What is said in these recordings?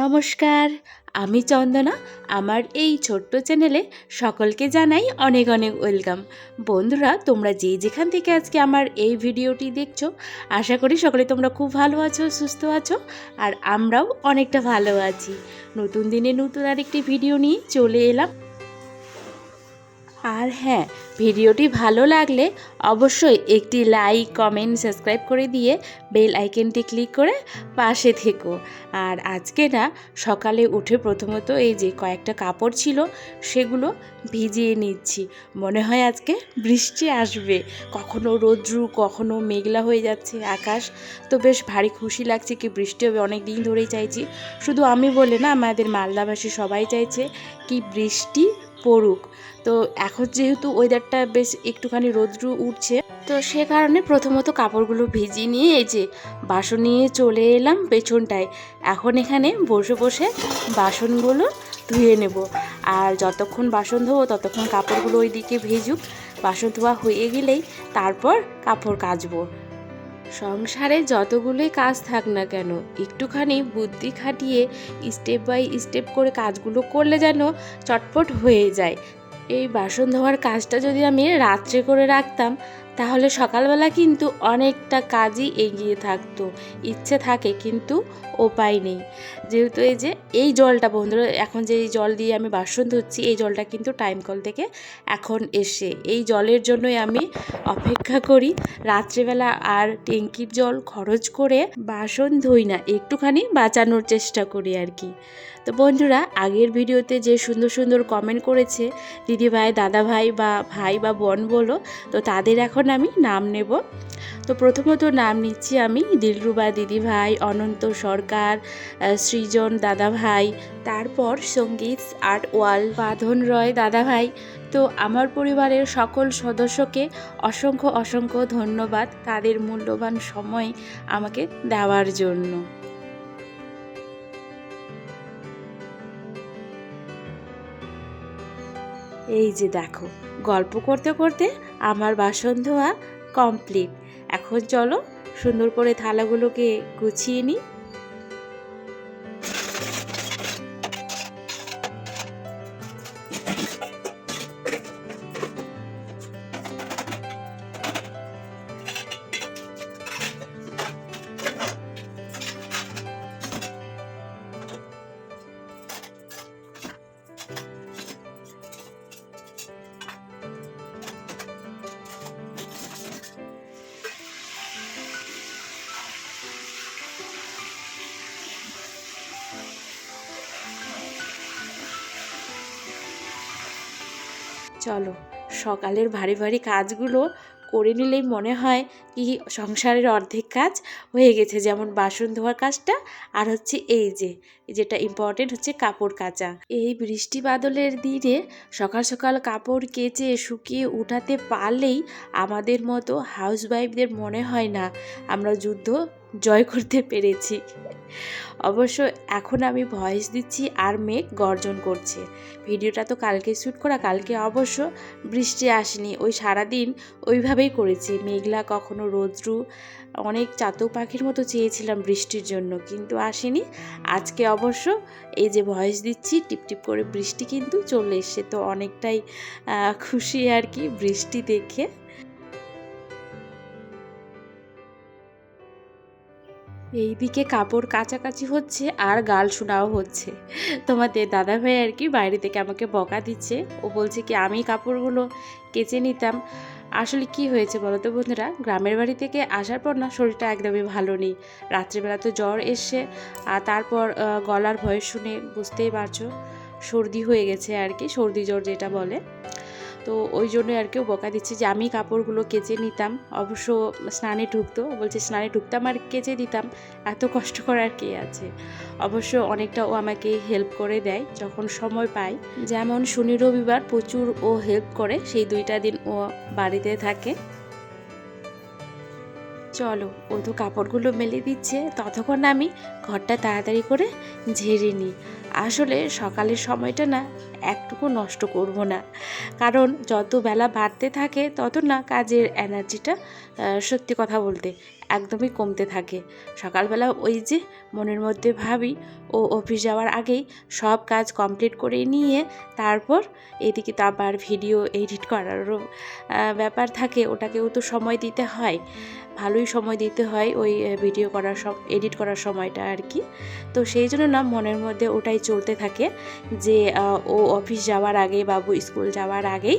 নমস্কার, আমি চন্দনা। আমার এই ছোট্ট চ্যানেলে সকলকে জানাই অনেক অনেক ওয়েলকাম। বন্ধুরা, তোমরা যে যেখান থেকে আজকে আমার এই ভিডিওটি দেখছ, আশা করি সকলে তোমরা খুব ভালো আছো, সুস্থ আছো, আর আমরাও অনেকটা ভালো আছি। নতুন দিনে নতুন আরেকটি ভিডিও নিয়ে চলে এলাম। আর হ্যাঁ ভিডিওটি ভালো লাগলে অবশ্যই একটি লাইক, কমেন্ট, সাবস্ক্রাইব করে দিয়ে বেল আইকনটি ক্লিক করে পাশে থেকো। আর আজকে না, সকালে উঠে প্রথমত এই যে কয়েকটা কাপড় ছিল, সেগুলো ভিজিয়ে নিচ্ছি। মনে হয় আজকে বৃষ্টি আসবে। কখনো রৌদ্রু, কখনো মেঘলা হয়ে যাচ্ছে আকাশ। তো বেশ ভারী খুশি লাগছে কি বৃষ্টি হবে অনেক দিন ধরেই চাইছি। শুধু আমি বলে না, আমাদের মালদাবাসী সবাই চাইছে কি বৃষ্টি পড়ুক। তো এখন যেহেতু ওয়েদারটা বেশ একটুখানি রৌদ্রু উঠছে, তো সে কারণে প্রথমত কাপড়গুলো ভিজিয়ে নিয়ে এই যে বাসন নিয়ে চলে এলাম পেছনটায়। এখন এখানে বসে বসে বাসনগুলো ধুয়ে নেব। আর যতক্ষণ বাসন ধোবো, ততক্ষণ কাপড়গুলো ওইদিকে ভেজুক। বাসন ধোয়া হয়ে গেলেই তারপর কাপড় কাচবো। সংসারে যতগুলোই কাজ থাক না কেন, একটুখানি বুদ্ধি খাটিয়ে স্টেপ বাই স্টেপ করে কাজগুলো করলে যেন চটপট হয়ে যায়। এই বাসন ধোয়ার কাজটা যদি আমি রাত্রে করে রাখতাম তাহলে সকালবেলা কিন্তু অনেকটা কাজই এগিয়ে থাকতো। ইচ্ছে থাকে কিন্তু উপায় নেই। যেহেতু এই যে, এই জলটা বন্ধুরা, এখন যে এই জল দিয়ে আমি বাসন ধুচ্ছি, এই জলটা কিন্তু টাইম কল থেকে এখন এসে। এই জলের জন্যই আমি অপেক্ষা করি। রাত্রেবেলা আর ট্যাঙ্কির জল খরচ করে বাসন ধুই না, একটুখানি বাঁচানোর চেষ্টা করি আর কি। তো বন্ধুরা, আগের ভিডিওতে যে সুন্দর সুন্দর কমেন্ট করেছে দিদি ভাই দাদা ভাই বা ভাই বা বোন বলো, তো তাদের এখন আমি নাম নেব। তো প্রথমত নাম নিচ্ছি আমি দিলরুবা দিদি ভাই, অনন্ত সরকার সৃজন দাদা ভাই, তারপর সংগীত, আর্ট ওয়াল, বাঁধন রয় দাদা ভাই। তো আমার পরিবারের সকল সদস্যকে অসংখ্য অসংখ্য ধন্যবাদ তাদের মূল্যবান সময় আমাকে দেওয়ার জন্য। এই যে দেখো, গল্প করতে করতে আমার বাসন ধোয়া কমপ্লিট এখন চলো সুন্দর করে থালাগুলোকে গুছিয়ে নিই। চলো। সকালের ভারী ভারী কাজগুলো করে নিলেই মনে হয় কি সংসারের অর্ধেক কাজ হয়ে গেছে। যেমন বাসন ধোয়ার কাজটা আর হচ্ছে এই যে যেটা ইম্পর্টেন্ট হচ্ছে কাপড় কাচা। এই বৃষ্টি বাদলের দিনে সকাল সকাল কাপড় কেচে, শুকিয়ে উঠাতে পারলেই আমাদের মতো হাউসওয়াইফদের মনে হয় না। আমরা যুদ্ধ জয় করতে পেরেছি। অবশ্য এখন আমি ভয়েস দিচ্ছি আর মেঘ গর্জন করছে। ভিডিওটা তো কালকে শ্যুট করা, কালকে অবশ্য বৃষ্টি আসেনি। ওই সারাদিন ওইভাবেই করেছি। মেঘলা কখনো রোদ্রু, অনেক চাতক পাখির মতো চেয়েছিলাম বৃষ্টির জন্য, কিন্তু আসেনি। আজকে অবশ্য এই যে ভয়েস দিচ্ছি টিপটিপ করে বৃষ্টি কিন্তু চলে এসছে। তো অনেকটাই খুশি আর কি বৃষ্টি দেখে। এইদিকে কাপড় কাচাকাচি হচ্ছে আর গাল শোনাও হচ্ছে। তোমাদের দাদা ভাই আর কি বাইরে থেকে আমাকে বকা দিচ্ছে। ও বলছে কি, আমি কাপড়গুলো কেচে নিতাম। আসলে কি হয়েছে বলো তো বন্ধুরা? গ্রামের বাড়ি থেকে আসার পর না শরীরটা একদমই ভালো নেই। রাত্রিবেলা তো জ্বর এসে আর তারপর গলার ভয়েস শুনে বুঝতেই পারছ, সর্দি হয়ে গেছে আর কি। সর্দি জ্বর যেটা বলে। তো ওই জন্য আর কেউ বকা দিচ্ছে যে আমি কাপড়গুলো কেচে নিতাম। অবশ্য স্নানে ঢুকতো বলছে স্নানে ঢুকতাম আর কেচে দিতাম। এত কষ্ট করার কে আছে? অবশ্য অনেকটা ও আমাকে হেল্প করে দেয় যখন সময় পায় যেমন শনি রবিবার প্রচুর ও হেল্প করে, সেই দুইটা দিন ও বাড়িতে থাকে। চলো তো কাপড়গুলো মেলে দিচ্ছে। ততক্ষণ আমি ঘরটা তাড়াতাড়ি করে ঝেড়ে নিই। আসলে সকালের সময়টা না, একটুকু নষ্ট করব না। কারণ যত বেলা বাড়তে থাকে, তত না কাজের এনার্জিটা সত্যি কথা বলতে একদমই কমতে থাকে। সকালবেলা ওই যে মনের মধ্যে ভাবি, ও অফিস যাওয়ার আগেই সব কাজ কমপ্লিট করে নিয়ে তারপর এদিকে তো আবার ভিডিও এডিট করারও ব্যাপার থাকে। ওটাকেও তো সময় দিতে হয়। ভালোই সময় দিতে হয় ওই ভিডিও করার সব এডিট করার সময়টা আর কি। তো সেই জন্য না মনের মধ্যে ওটাই চলতে থাকে যে ও অফিস যাওয়ার আগে বাবু স্কুল যাওয়ার আগেই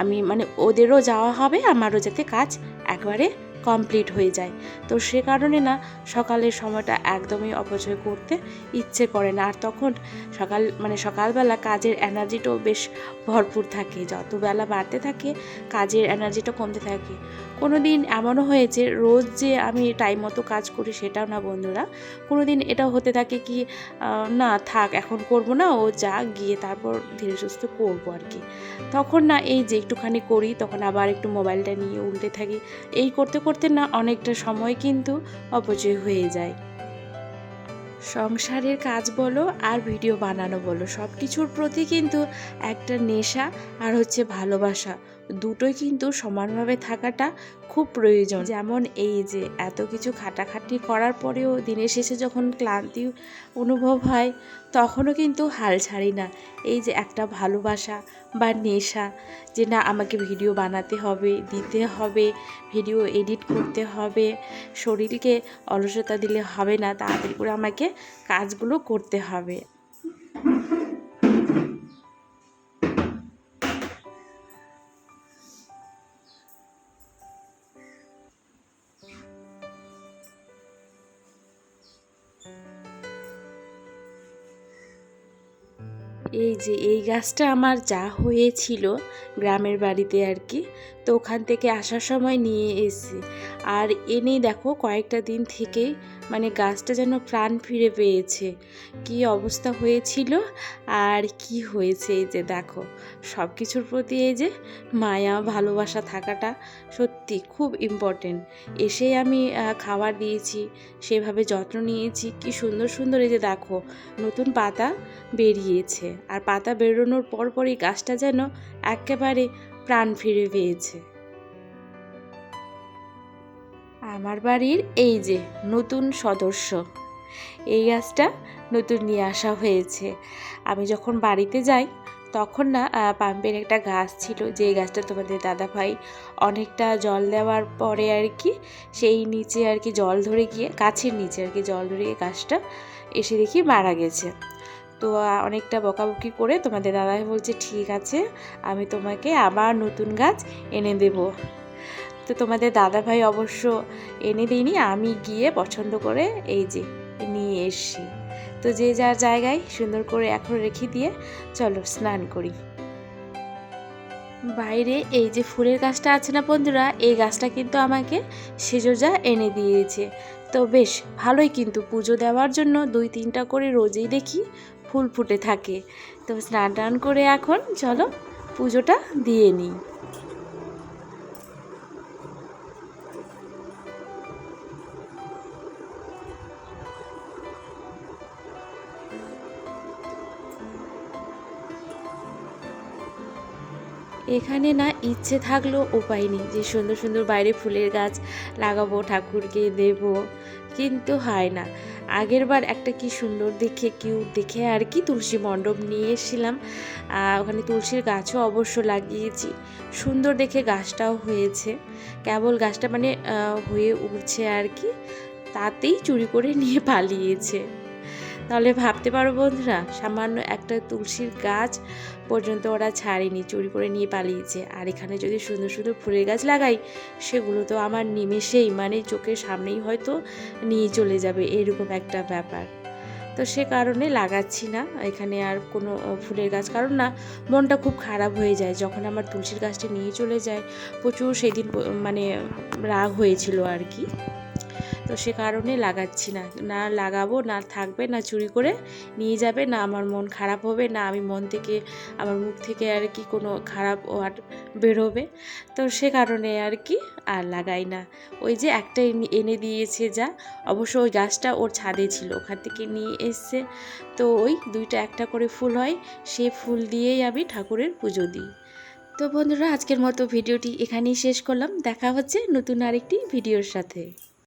আমি মানে ওদেরও যাওয়া হবে, আমারও যাতে কাজ একবারে কমপ্লিট হয়ে যায়। তো সে কারণে না, সকালের সময়টা একদমই অপচয় করতে ইচ্ছে করে না। আর তখন সকাল মানে সকালবেলা কাজের এনার্জিটাও বেশ ভরপুর থাকে। যতবেলা বাড়তে থাকে, কাজের এনার্জিটা কমতে থাকে। কোনো দিন এমনও হয়েছে, রোজ যে আমি টাইম মতো কাজ করি সেটাও না বন্ধুরা। কোনো দিন এটা হতে থাকে কি না থাক, এখন করব না, ও যা গিয়ে তারপর ধীরে সুস্থ করব আর কি। তখন না এই যে একটুখানি করি, তখন আবার একটু মোবাইলটা নিয়ে উল্টে থাকি। এই করতে করতে না অনেকটা সময় কিন্তু অপচয় হয়ে যায়। সংসারের কাজ বলো আর ভিডিও বানানো বলো সব কিছুর প্রতি কিন্তু একটা নেশা আর হচ্ছে ভালোবাসা। দুটোই কিন্তু সমানভাবে থাকাটা খুব প্রয়োজন। যেমন এই যে, এত কিছু খাটাখাটনি করার পরেও দিনের শেষে যখন ক্লান্তি অনুভব হয়, তখনও কিন্তু হাল ছাড়ি না। এই যে একটা ভালোবাসা বা নেশা, যে না, আমাকে ভিডিও বানাতে হবে, দিতে হবে, ভিডিও এডিট করতে হবে, শরীরকে অলসতা দিলে হবে না, তাড়াতাড়ি করে আমাকে কাজগুলো করতে হবে। এই যে এই গাছটা আমার যা হয়েছিল গ্রামের বাড়িতে আর কি তো ওখান থেকে আসার সময় নিয়ে এসেছি। আর এনেই দেখো কয়েকটা দিন থেকেই মানে গাছটা যেন প্রাণ ফিরে পেয়েছে। কি অবস্থা হয়েছিল আর কি হয়েছে এই যে দেখো। সব কিছুর প্রতি এই যে মায়া, ভালোবাসা থাকাটা সত্যি খুব ইম্পর্টেন্ট এসেই আমি খাবার দিয়েছি, সেভাবে যত্ন নিয়েছি। কি সুন্দর সুন্দর এই যে দেখো নতুন পাতা বেরিয়েছে। আর পাতা বেরোনোর পরপরই গাছটা যেন একেবারে প্রাণ ফিরে পেয়েছে। আমার বাড়ির এই যে নতুন সদস্য, এই গাছটা নতুন নিয়ে আসা হয়েছে। আমি যখন বাড়িতে যাই, তখন না পাম্পের একটা গাছ ছিল যে গাছটা তোমাদের দাদা ভাই অনেকটা জল দেওয়ার পরে আর কি, সেই নিচে আর কি জল ধরে গিয়ে, গাছের নিচে আর কি জল ধরে গিয়ে গাছটা এসে দেখি মারা গেছে। তো অনেকটা বকাবকি করে তোমাদের দাদাই বলছে, ঠিক আছে, আমি তোমাকে আবার নতুন গাছ এনে দেব। তো তোমাদের দাদা ভাই অবশ্য এনে দিইনি আমি গিয়ে পছন্দ করে এই যে নিয়ে এসছি। তো যে যার জায়গায় সুন্দর করে এখন রেখে দিয়ে চলো স্নান করি। বাইরে এই যে ফুলের গাছটা আছে না বন্ধুরা, এই গাছটা কিন্তু আমাকে সেজোজা এনে দিয়েছে। তো বেশ ভালোই কিন্তু পুজো দেওয়ার জন্য দুই তিনটা করে রোজেই দেখি ফুল ফুটে থাকে। তো স্নান টান করে এখন চলো পুজোটা দিয়ে নিই। এখানে না ইচ্ছে থাকলেও উপায় নেই যে সুন্দর সুন্দর বাইরে ফুলের গাছ লাগাবো, ঠাকুরকে দেব। কিন্তু হয় না। আগের বার একটা কি সুন্দর দেখে কিউট দেখে আর কি তুলসী মণ্ডপ নিয়ে এসেছিলাম। ওখানে তুলসীর গাছও অবশ্য লাগিয়েছি। সুন্দর দেখে গাছটাও হয়েছে। কেবল গাছটা মানে হয়ে উঠছে আর কি। তাতেই চুরি করে নিয়ে পালিয়েছে। তাহলে ভাবতে পারো বন্ধুরা, সামান্য একটা তুলসীর গাছ পর্যন্ত ওরা ছাড়েনি, চুরি করে নিয়ে পালিয়েছে। আর এখানে যদি সুন্দর সুন্দর ফুলের গাছ লাগাই, সেগুলো তো আমার নিমেষেই মানে চোখের সামনেই হয়তো নিয়ে চলে যাবে, এরকম একটা ব্যাপার। তো সে কারণে লাগাচ্ছি না, এখানে আর কোনো ফুলের গাছ, কারণ না, মনটা খুব খারাপ হয়ে যায়। যখন আমার তুলসীর গাছটা নিয়ে চলে যায়, প্রচুর সেদিন মানে রাগ হয়েছিল আর কি। তো সে কারণে লাগাচ্ছি না। না লাগাবো, না থাকবে, না চুরি করে নিয়ে যাবে, না আমার মন খারাপ হবে, না আমি মন থেকে, আমার মুখ থেকে আর কি কোনো খারাপ ওয়ার্ড বেরোবে। তো সে কারণে আর কি আর লাগাই না। ওই যে একটা এনে- দিয়েছে যা, অবশ্য ওই গাছটা ওর ছাদে ছিল, ওখান থেকে নিয়ে এসছে। তো ওই দুইটা একটা করে ফুল হয়, সে ফুল দিয়েই আমি ঠাকুরের পুজো দিই। তো বন্ধুরা, আজকের মতো ভিডিওটি এখানেই শেষ করলাম। দেখা হচ্ছে নতুন আরেকটি ভিডিওর সাথে।